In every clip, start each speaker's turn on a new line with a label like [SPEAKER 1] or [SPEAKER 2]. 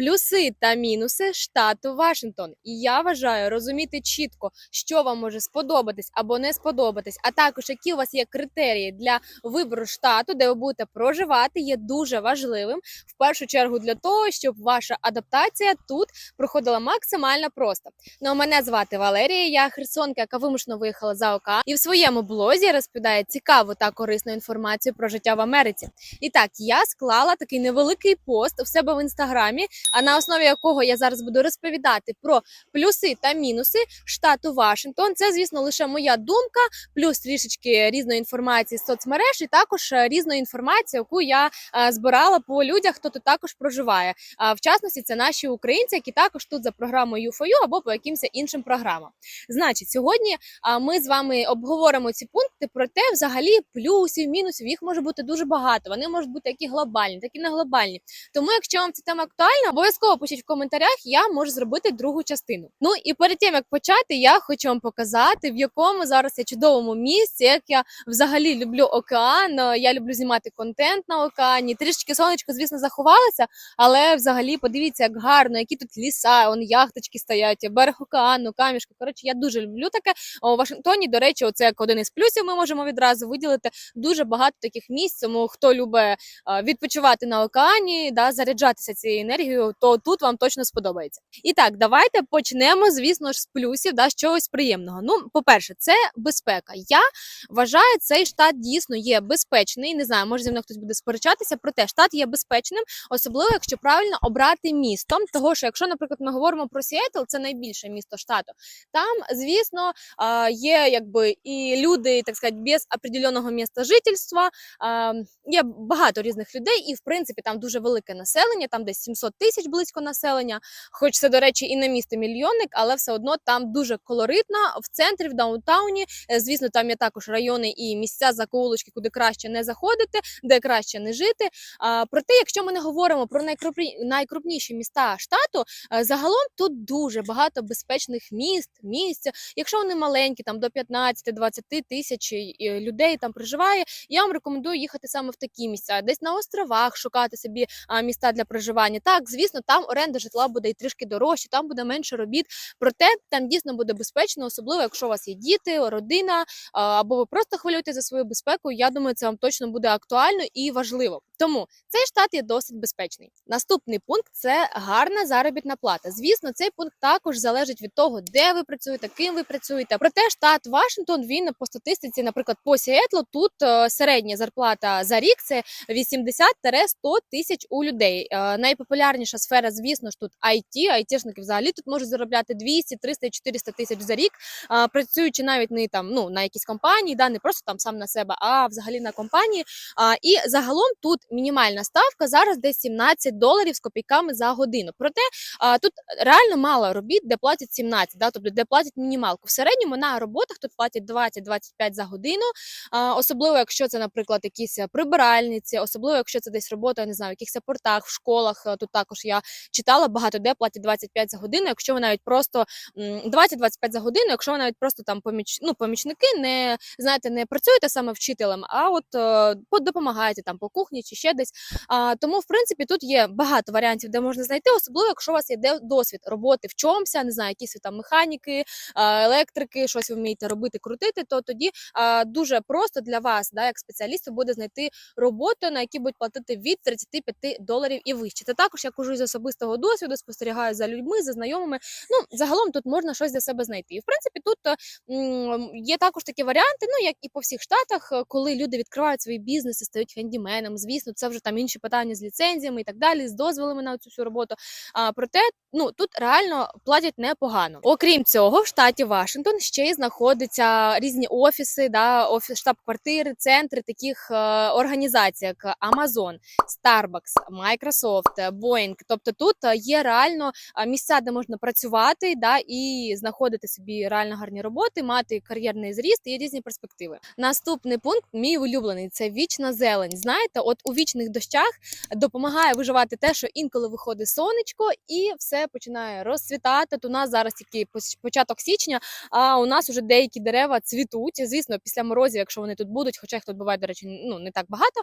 [SPEAKER 1] плюси та мінуси штату Вашингтон. І я вважаю розуміти чітко, що вам може сподобатись або не сподобатись, а також які у вас є критерії для вибору штату, де ви будете проживати, є дуже важливим в першу чергу для того, щоб ваша адаптація тут проходила максимально просто. Ну, а мене звати Валерія, я херсонка, яка вимушено виїхала за океан, і в своєму блозі розповідає цікаву та корисну інформацію про життя в Америці. І так, я склала такий невеликий пост у себе в інстаграмі, а на основі якого я зараз буду розповідати про плюси та мінуси штату Вашингтон. Це, звісно, лише моя думка, плюс трішечки різної інформації з соцмереж, і також е, різної інформації, яку я е, збирала по людях, хто тут також проживає. А в частності це наші українці, які також тут за програмою ЮФОЮ або по якимось іншим програмам. Значить, сьогодні ми з вами обговоримо ці пункти про те, взагалі плюсів, мінусів. Їх може бути дуже багато. Вони можуть бути як і глобальні, так і не глобальні. Тому, якщо вам ця тема актуальна, обов'язково пишіть в коментарях. Я можу зробити другу частину. Ну і перед тим як почати, я хочу вам показати, в якому зараз я чудовому місці, як я взагалі люблю океан. е, Я люблю знімати контент на океані. Трішечки сонечко, звісно, заховалося, але взагалі подивіться, як гарно, які тут ліса, он яхточки стоять, берег океану, камішки. Коротше, я дуже люблю таке. У Вашингтоні, до речі, оце як один із плюсів. Ми можемо відразу виділити дуже багато таких місць. Тому хто любить е, відпочивати на океані, да, заряджатися цією енергією, то тут вам точно сподобається. І так, давайте почнемо, звісно ж, з плюсів, да, з чогось приємного. Ну, по-перше, це безпека. Я вважаю, цей штат дійсно є безпечний. Не знаю, може зі мною хтось буде сперечатися, проте штат є безпечним, особливо якщо правильно обрати місто. Того що, якщо, наприклад, ми говоримо про Сіетл, це найбільше місто штату. Там, звісно, є якби і люди, так сказати, без определеного місця жительства. Є багато різних людей, і в принципі там дуже велике населення, там десь 700 тисяч близько населення. Хоч це, до речі, і не місто мільйонник, але все одно там дуже колоритно в центрі, в даунтауні. Е, Звісно, там є також райони і місця закоулочки, куди краще не заходити, де краще не жити. А, проте, якщо ми не говоримо про найкрупні, найкрупніші міста штату, е, загалом тут дуже багато безпечних міст, місць. Якщо вони маленькі, там до 15-20 тисяч е, людей там проживає, я вам рекомендую їхати саме в такі місця, десь на островах шукати собі міста для проживання. Так, звісно, там оренда житла буде і трішки дорожче, там буде менше робіт. Проте там дійсно буде безпечно, особливо якщо у вас є діти, родина або ви просто хвилюєте за свою безпеку. Я думаю, це вам точно буде актуально і важливо. Тому цей штат є досить безпечний. Наступний пункт це гарна заробітна плата. Звісно, цей пункт також залежить від того, де ви працюєте, ким ви працюєте. Проте штат Вашингтон він по статистиці, наприклад, по Сіетлу, тут е, середня зарплата за рік це 80-100 тисяч у людей. Е, Найпопулярніша сфера, звісно ж, тут IT, айтішники взагалі тут можуть заробляти 200, 300, 400 тисяч за рік, е, працюючи навіть не там ну на якійсь компанії, да не просто там сам на себе, а взагалі на компанії. А, і загалом тут мінімальна ставка зараз десь 17 доларів з копійками за годину. Проте а, тут реально мало робіт, де платять 17, да, тобто де платять мінімалку. В середньому на роботах тут платять 20-25 за годину. А, особливо, якщо це, наприклад, якісь прибиральниці, особливо, якщо це десь робота, я не знаю, в якихось портах, в школах. Тут також я читала багато де платять 25 за годину. Якщо ви навіть просто 20-25 за годину, якщо ви навіть просто там поміч, ну, помічники, не знаєте, не працюєте саме вчителем, а от е, допомагаєте там по кухні чи ще десь. А, тому, в принципі, тут є багато варіантів, де можна знайти, особливо, якщо у вас є досвід роботи в чомусь, не знаю, якісь там механіки, електрики, щось ви вмієте робити, крутити, то тоді а, дуже просто для вас, да, як спеціалісту, буде знайти роботу, на якій будуть платити від 35 доларів і вище. Це також я кажу з особистого досвіду, спостерігаю за людьми, за знайомими. Ну, загалом тут можна щось для себе знайти. І в принципі, тут е, є також такі варіанти, ну як і по всіх штатах, е, коли люди відкривають свої бізнеси, стають хендіменами. Звісно, це вже там інші питання з ліцензіями і так далі, з дозволами на цю всю роботу. А проте, ну тут реально платять непогано. Окрім цього, в штаті Вашингтон ще й знаходяться різні офіси, да, офіс штаб-квартири, центри таких е, організацій, як Amazon, Starbucks, Microsoft, е, Boeing. Тобто тут е, є реально е, місця, де можна працювати, да, і знаходити собі реально гарні роботи, мати кар'єрний зріст і різні перспективи. Наступний пункт, мій улюблений, це вічна зелень. Знаєте, от у вічних дощах допомагає виживати те, що інколи виходить сонечко, і все починає розцвітати. От у нас зараз тільки початок січня, а у нас уже деякі дерева цвітуть. Звісно, після морозів, якщо вони тут будуть, хоча їх тут буває, до речі, ну не так багато.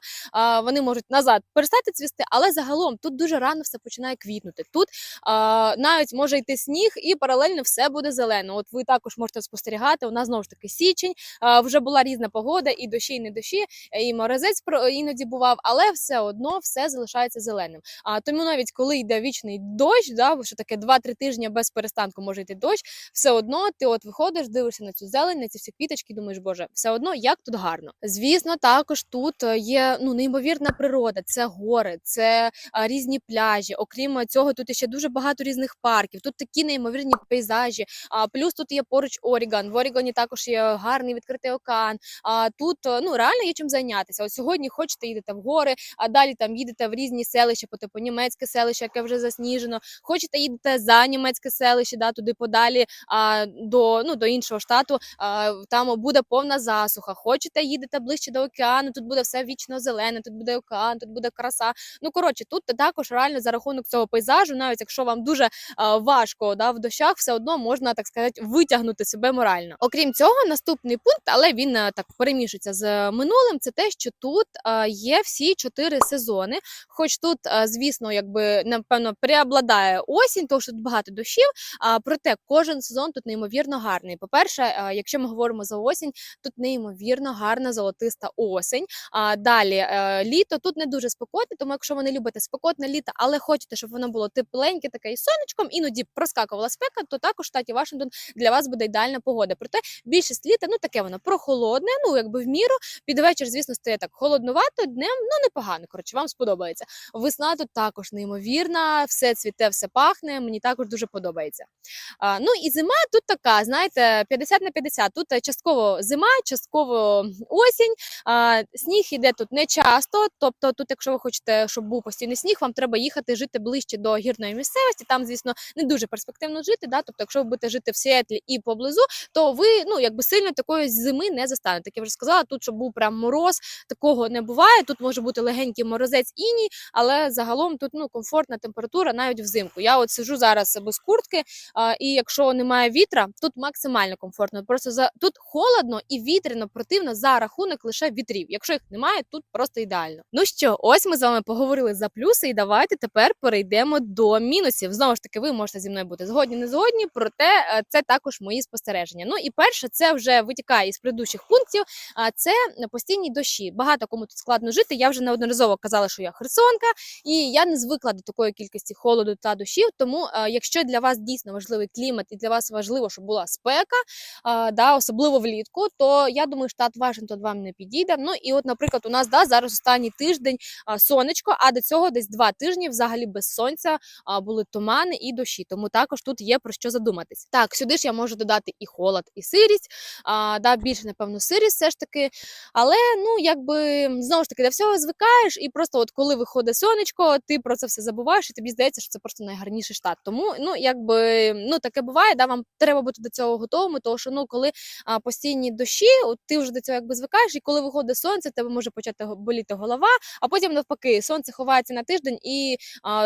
[SPEAKER 1] Вони можуть назад перестати цвісти, але загалом тут дуже рано все починає квітнути. Тут а, навіть може йти сніг, і паралельно все буде зелено. От ви також можете спостерігати. У нас знову ж таки січень. А, вже була різна погода, і дощі, і не дощі, і морозець про- іноді бував, але все одно все залишається зеленим. А тому навіть коли йде вічний дощ, да, що таке 2-3 тижні без перестанку може йти дощ, все одно ти от виходиш, дивишся на цю зелень, на ці всі квіточки, думаєш, боже, все одно як тут гарно. Звісно, також тут е, є ну неймовірна природа, це гори, це різні пляжі. Окрім цього, тут ще дуже багато різних парків. Тут такі неймовірні пейзажі. А плюс тут є поруч Оріган. В Орігоні також є гарний відкритий океан. А тут е, ну реально є чим зайнятися. От сьогодні хочете їдете в гори, а далі там їдете в різні селища, по типу німецьке селище, яке вже засніжено. Хочете їдете за німецьке селище, да туди подалі а, до ну до іншого штату. А, там буде повна засуха. Хочете їдете ближче до океану. Тут буде все вічно зелене. Тут буде океан, тут буде краса. Ну коротше, тут також реально за рахунок цього пейзажу, навіть якщо вам дуже а, важко да, в дощах, все одно можна так сказати витягнути себе морально. Окрім цього, наступний пункт, але він е, так перемішується з минулим. Це те, що тут е, є всі чотири сезони. Хоч тут, е, звісно, якби напевно преобладає осінь, тому що тут багато дощів. А проте кожен сезон тут неймовірно гарний. По-перше, е, якщо ми говоримо за осінь, тут неймовірно гарна золотиста осень. А далі е, літо тут не дуже спекотне, тому якщо ви не любите спекотне літо, але хочете, щоб воно було тепленьке, таке і сонечком, іноді проскакувала спека, то також штаті Вашингтон для вас буде ідеальна погода. Проте більшість літа, ну таке воно прохолодне, ну якби в міру. Під вечір, звісно, стає так холоднувато, днем ну непогано. Коротше, вам сподобається. Весна тут також неймовірна, все цвіте, все пахне. Мені також дуже подобається. А, ну і зима тут така, знаєте, 50 на 50. Тут е, частково зима, частково осінь. А, сніг іде тут не часто. Тобто, тут, якщо ви хочете, щоб був постійний сніг, вам треба їхати жити ближче до гірної місцевості. Там, звісно, не дуже перспективно жити. Да? Тобто, якщо ви будете жити в Сіетлі і поблизу, то ви ну якби сильно такої зими не застанете. Як я вже сказала, тут щоб був прям мороз, такого не буває. Тут може бути легенький морозець іній, але загалом тут ну комфортна температура навіть взимку. Я от сижу зараз без куртки, а, і якщо немає вітра, тут максимально комфортно. Просто за тут холодно і вітряно противно за рахунок лише вітрів. Якщо їх немає, тут просто ідеально. Ну що, ось ми з вами поговорили за плюси, і давайте тепер перейдемо до мінусів. Знову ж таки, ви можете зі мною бути згодні, не згодні, проте е, це також мої спостереження. Ну і перше, це вже витікає із предыдущих пунктів. А це постійні дощі. Багато кому тут складно жити. Я вже неодноразово казала, що я херсонка, і я не звикла до такої кількості холоду та дощів. Тому, е, якщо для вас дійсно важливий клімат і для вас важливо, щоб була спека, да, особливо влітку, то я думаю, штат Вашингтон вам не підійде. Ну і от, наприклад, у нас да, зараз останній тиждень сонечко, а до цього десь два тижні взагалі без сонця а, були тумани і дощі. Тому також тут є про що задуматись. Так, сюди ж я можу додати і холод, і сирість. А, да, більше, напевно, сирість все ж таки. Але ну якби знову ж таки до всього звикаєш, і просто от коли виходить сонечко, ти про це все забуваєш, і тобі здається, що це просто найгарніший штат. Тому ну якби ну таке буває, да, вам треба бути до цього готовими, тому що ну коли а, постійні дощі, от ти вже до цього якби звикаєш, і коли виходить сонце, тебе може почати боліти голова, а потім навпаки, сонце ховається на тиждень, і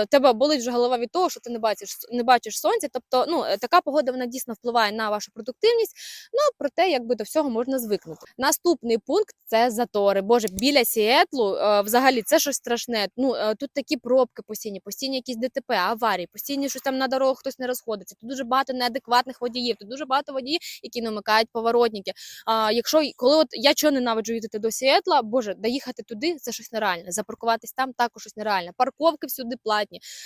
[SPEAKER 1] тебе болить вже голова від того, що ти не бачиш не бачиш сонця. Тобто, ну е, така погода вона дійсно впливає на вашу продуктивність. Ну проте, якби до всього можна звикнути. Наступний пункт це затори. Боже, біля Сіетлу е, взагалі це щось страшне. Ну е, тут такі пробки постійні, постійні якісь ДТП, аварії, постійні щось там на дорогах хтось не розходиться. Тут дуже багато неадекватних водіїв. Тут дуже багато водіїв, які не вмикають поворотники. А якщо коли от я чого ненавиджу їздити до Сіетла, боже, доїхати туди це щось нереальне. Запаркуватись там також щось нереальне. Парковки всюди платні.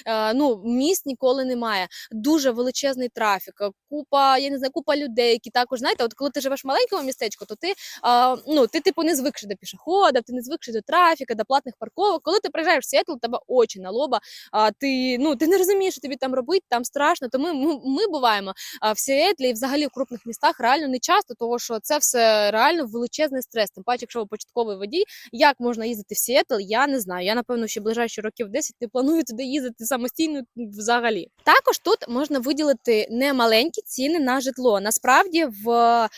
[SPEAKER 1] Е, ну міст ніколи немає. Дуже величезний трафік. е, Купа, я не знаю, купа людей, які також знаєте, от коли ти живеш в маленькому містечку, то ти а, ну ти типу не звикши до пішоходів, ти не звикши до трафіка, до платних парковок. Коли ти приїжджаєш в Сіетл, тебе очі на лоба. А ти ну ти не розумієш, що тобі там робити, там страшно. Тому ми, ми буваємо в Сіетлі і взагалі в крупних містах реально не часто, тому що це все реально величезний стрес. Тим паче, якщо ви початковий водій, як можна їздити в Сіетл, я не знаю. Я напевно ще ближайші років 10 не планую туди їздити самостійно взагалі. Також тут можна виділити немаленькі ціни на житло. Насправді в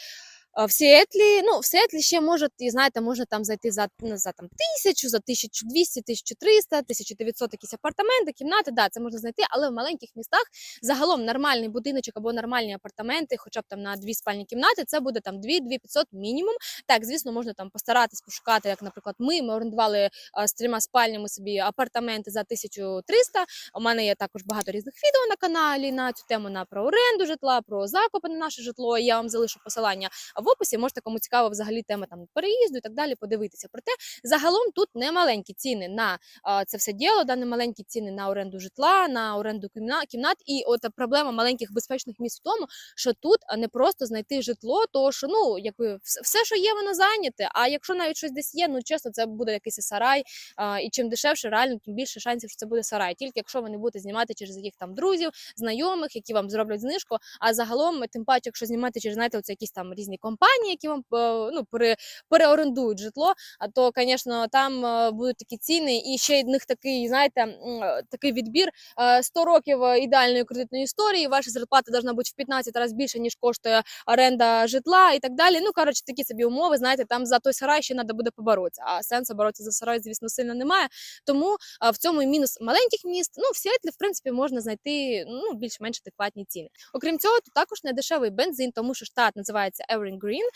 [SPEAKER 1] В Сіетлі, ну в Сіетлі ще може, і знаєте, можна там зайти за, ну, за там тисячу, за 1200, 1300, 1900 якісь апартаменти, кімнати. Да, це можна знайти, але в маленьких містах загалом нормальний будиночок або нормальні апартаменти, хоча б там на дві спальні кімнати, це буде там 2-2500 мінімум. Так, звісно, можна там постаратись пошукати, як, наприклад, ми. Ми орендували а, з трьома спальнями собі апартаменти за 1300. У мене є також багато різних відео на каналі на цю тему на про оренду житла, про закупи на наше житло. Я вам залишу посилання в описі. Можете кому цікаво взагалі тема там переїзду і так далі. Подивитися. Проте загалом тут не маленькі ціни на це все діло, да, не маленькі ціни на оренду житла, на оренду кімнат. І от проблема маленьких безпечних місць в тому, що тут не просто знайти житло, то що ну якби все, що є, воно зайняте. А якщо навіть щось десь є, ну чесно, це буде якийсь сарай. А, і чим дешевше, реально, тим більше шансів, що це буде сарай. Тільки якщо ви не будете знімати через яких там друзів, знайомих, які вам зроблять знижку. А загалом, тим паче, якщо знімати через знаєте, оце якісь там різні компанії, які вам е, ну пере, переорендують житло. А то, звісно, там е, будуть такі ціни, і ще в них такий, знаєте, е, такий відбір. Е, 100 років ідеальної кредитної історії. Ваша зарплата должна бути в 15 разів більше, ніж коштує оренда житла і так далі. Ну коротше, такі собі умови. Знаєте, там за той сарай ще треба буде поборотися. А сенсу боротися за сарай, звісно, сильно немає. Тому в цьому і мінус маленьких міст. Ну, в Сіетлі, в принципі, можна знайти ну, більш-менш адекватні ціни. Окрім цього, тут також не дешевий бензин, тому що штат називається Evergreen Green,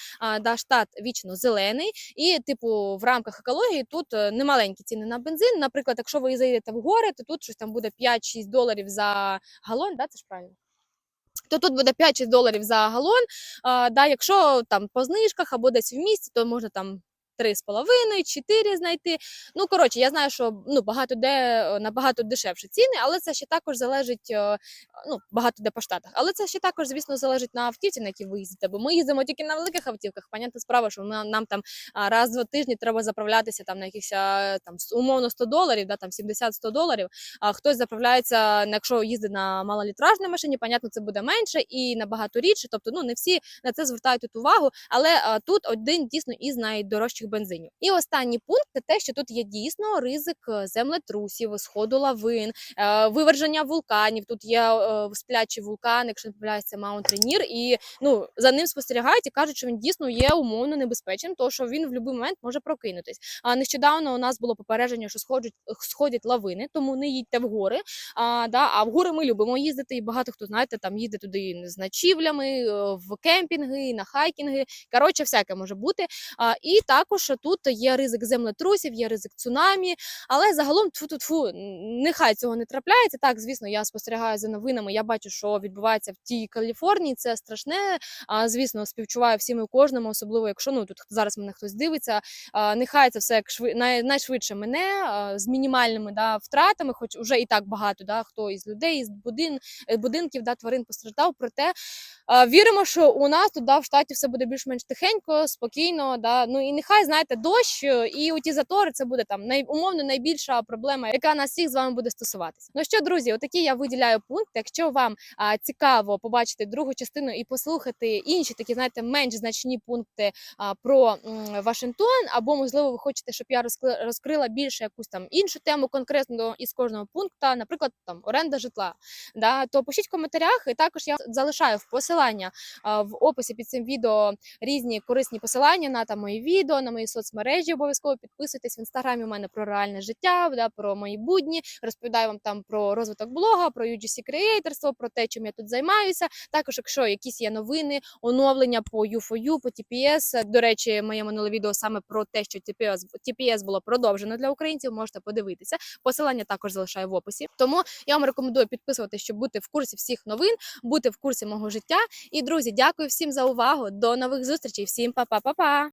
[SPEAKER 1] да, штат вічно зелений. І, типу, в рамках екології тут е, немаленькі ціни на бензин. Наприклад, якщо ви заїдете в гори, то тут щось там буде 5-6 доларів за галон, да, це ж правильно. То тут буде 5-6 доларів за галон. А, да, якщо там по знижках або десь в місті, то можна там 3,5, 4 знайти. Ну, коротше, я знаю, що ну, багато де е, набагато дешевші ціни, але це ще також залежить, е, ну, багато де по штатах. Але це ще також, звісно, залежить на автівці, на якій ви їздите. Бо ми їздимо тільки на великих автівках. Понятна справа, що ми, нам там раз-два тижні треба заправлятися там на якихось там умовно 100 доларів, да, там 70-100 доларів. А хтось заправляється, якщо їздить на малолітражній машині, понятно, це буде менше і набагато рідше. Тобто, ну не всі на це звертають тут увагу, але а, тут один дійсно із найдорожчих бензинів. І останній пункт це те, що тут є дійсно ризик е, землетрусів, сходу лавин, е, виверження вулканів. Тут є е, сплячий вулкан, якщо не Маунт Ренір, і ну за ним спостерігають і кажуть, що він дійсно є умовно небезпечним, тому що він в будь-який момент може прокинутись. А нещодавно у нас було попередження, що сходять сходять лавини, тому не їдьте в гори. А, да, а в гори ми любимо їздити, і багато хто знаєте, там їздить туди з ночівлями, в кемпінги, на хайкінги. Коротше, всяке може бути. А, і також тут є ризик землетрусів, є ризик цунамі. Але загалом тфу тфу тфу нехай цього не трапляється. Так, звісно, я спостерігаю за новинами. Я бачу, що відбувається в тій Каліфорнії. Це страшне. А звісно, співчуваю всім і кожному, особливо якщо ну тут зараз мене хтось дивиться. А, нехай це все як шви, най, найшвидше мене а, з мінімальними да, втратами, хоч вже і так багато, да, хто із людей, із будин, е, будинків, да, тварин постраждав. Проте а, віримо, що у нас тут да, в штаті все буде більш-менш тихенько, спокійно. Да. Ну і нехай знаєте, дощ е, і у ті затори це буде там най, умовно найбільша проблема, яка нас всіх з вами буде стосуватися. Ну що, друзі, отакі я виділяю пункти. Якщо вам а, цікаво побачити другу частину і послухати інші такі, знаєте, менш значні пункти а, про м, Вашингтон, або можливо, ви хочете, щоб я розкрила більше якусь там іншу тему конкретно із кожного пункту, наприклад, там оренда житла. Да, то пишіть в коментарях, і також я залишаю в посилання а, в описі під цим відео різні корисні посилання на там мої відео, на мої соцмережі. Обов'язково підписуйтесь в інстаграмі. У мене про реальне життя, да, про мої будні. Розповідаю вам там про розвиток блога, про UGC креаторство, про те, чим я тут займаюся. Також, якщо якісь є новини, оновлення по U4U, по TPS. До речі, моє минуле відео саме про те, що TPS, TPS було продовжено для українців. Можете подивитися. Посилання також залишаю в описі. Тому я вам рекомендую підписуватися, щоб бути в курсі всіх новин, бути в курсі мого життя. І друзі, дякую всім за увагу. До нових зустрічей. Всім па-па-па-па!